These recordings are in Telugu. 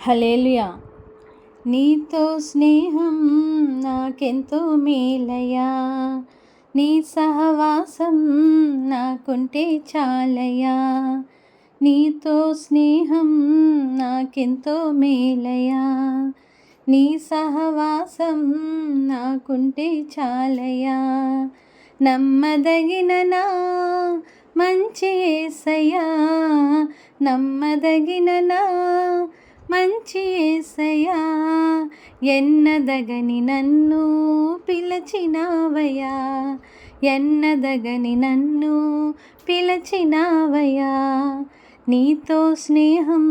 హలేలుయా నీతో స్నేహం నాకెంతో మేలయా నీ సహవాసం నాకుంటే చాలయా నీతో స్నేహం నాకెంతో మేలయా నీ సహవాసం నాకుంటే చాలయా నమ్మదగిన నా మంచి ఏసయా నమ్మదగిన నా మంచి ఏసయా ఎన్నదగని నన్ను పిలచినావయా ఎన్నదగని నన్ను పిలచినావయా నీతో స్నేహం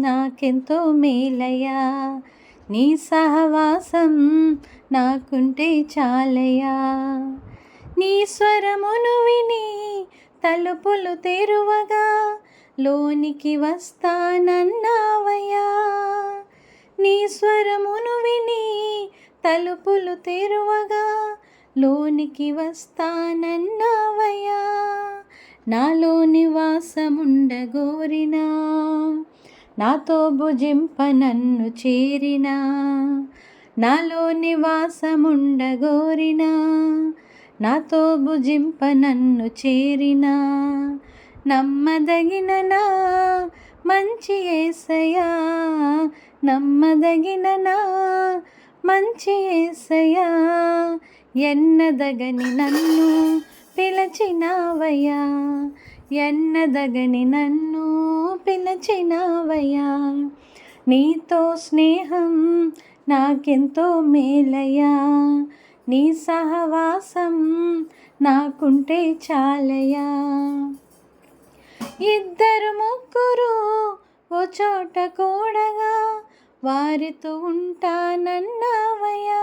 నాకెంతో మేలయా నీ సహవాసం నాకుంటే చాలయా నీ స్వరమును విని తలుపులు తెరువగా లోనికి వస్తానన్నావయ్యా. నీ స్వరమును విని తలుపులు తెరువగా లోనికి వస్తానన్నావయ్యా. నాలో నివాసముండగోరినా నాతో భుజింప నన్ను చేరినా నాలో నివాసముండగోరినా నాతో భుజింప నన్ను చేరినా నమ్మదగిన నా మంచి ఏసయా నమ్మదగిన నా మంచి ఏసయా ఎన్నదగని నన్ను పిలచినావయ్యా. ఎన్నదగని నన్ను పిలచినావయ్యా. నీతో స్నేహం నాకెంతో మేలయ్యా. నీ సహవాసం నాకుంటే చాలయ్యా. ఇద్దరు ముగ్గురు ఓ చోట కూడగా వారితో ఉంటానన్నావయ్యా.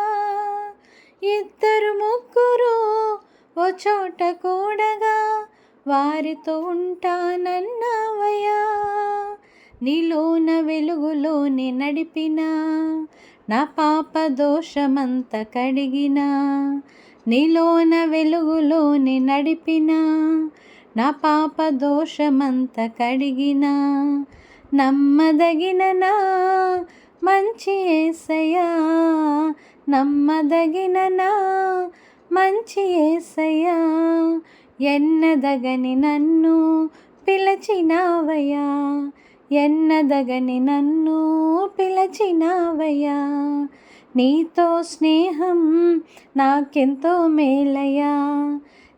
ఇద్దరు ముగ్గురు ఓ చోట కూడగా వారితో ఉంటానన్నావయ్యా. నీలోన వెలుగులోని నడిపిన నా పాప దోషమంత కడిగిన నీలోన వెలుగులోని నడిపినా నా పాప దోషమంత కడిగిన నమ్మదగిన నా మంచి ఏసయ్యా నమ్మదగిన నా మంచి ఏసయ్యా ఎన్నదగని నన్ను పిలచినావయ్యా ఎన్నదగని నన్ను పిలచినావయ్యా. నీతో స్నేహం నాకెంతో మేలయ్యా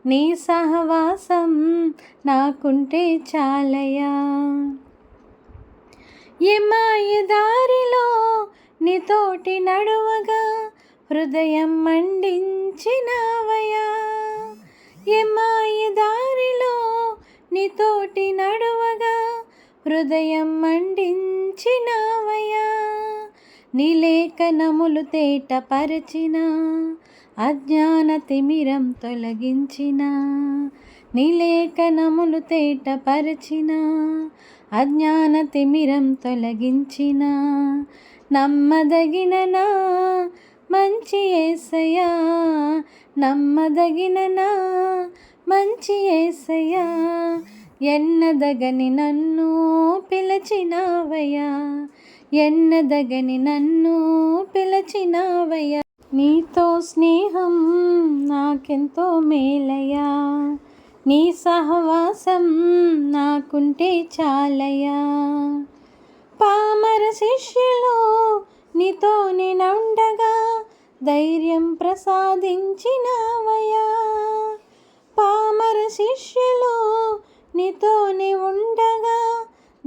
నీ సహవాసం నాకుంటే చాలయా ఎమాయి దారిలో నీతోటి నడువగా హృదయం మండించినావయా ఎమాయి దారిలో నీతోటి నడువగా హృదయం మండించినావయా నీలే లేఖనములు తేటపరచిన అజ్ఞాన తిమిరం తొలగించిన నిలేఖనములు తేటపరచిన అజ్ఞాన తిమిరం తొలగించిన నమ్మదగిన నా మంచి ఏసయా నమ్మదగిన నా మంచి ఏసయా ఎన్నదగని నన్ను పిలచినావయ్యా. ఎన్నదగని నన్ను పిలచినావయ్యా. నీతో స్నేహం నాకెంతో మేలయా నీ సహవాసం నాకుంటే చాలయ్యా. పామర శిష్యులు నీతో నేనుండగా ధైర్యం ప్రసాదించినావయా పామర శిష్యులు నీతో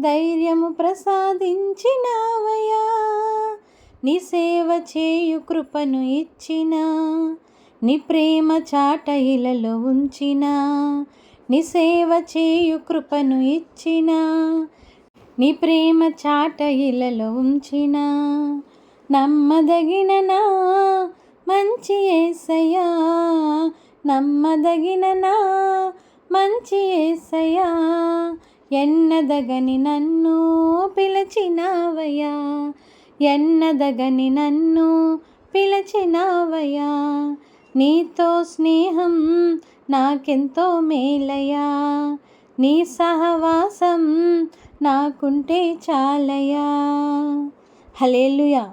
ధైర్యము ప్రసాదించినావయా నీ సేవ చేయు కృపను ఇచ్చిన నీ ప్రేమ చాట ఇలలో ఉంచిన నీ సేవ చేయు కృపను ఇచ్చిన నీ ప్రేమ చాట ఇలలో ఉంచిన. నమ్మదగిన నా మంచి ఏసయ్యా నమ్మదగిన నా మంచి ఏసయ్యా ఎన్నదగని నన్ను పిలచినావయ్యా ఎన్నదగని నన్ను పిలచినావయ్యా నీతో స్నేహం నాకెంతో మేలయా నీ సహవాసం నాకుంటే చాలయా హలేలుయా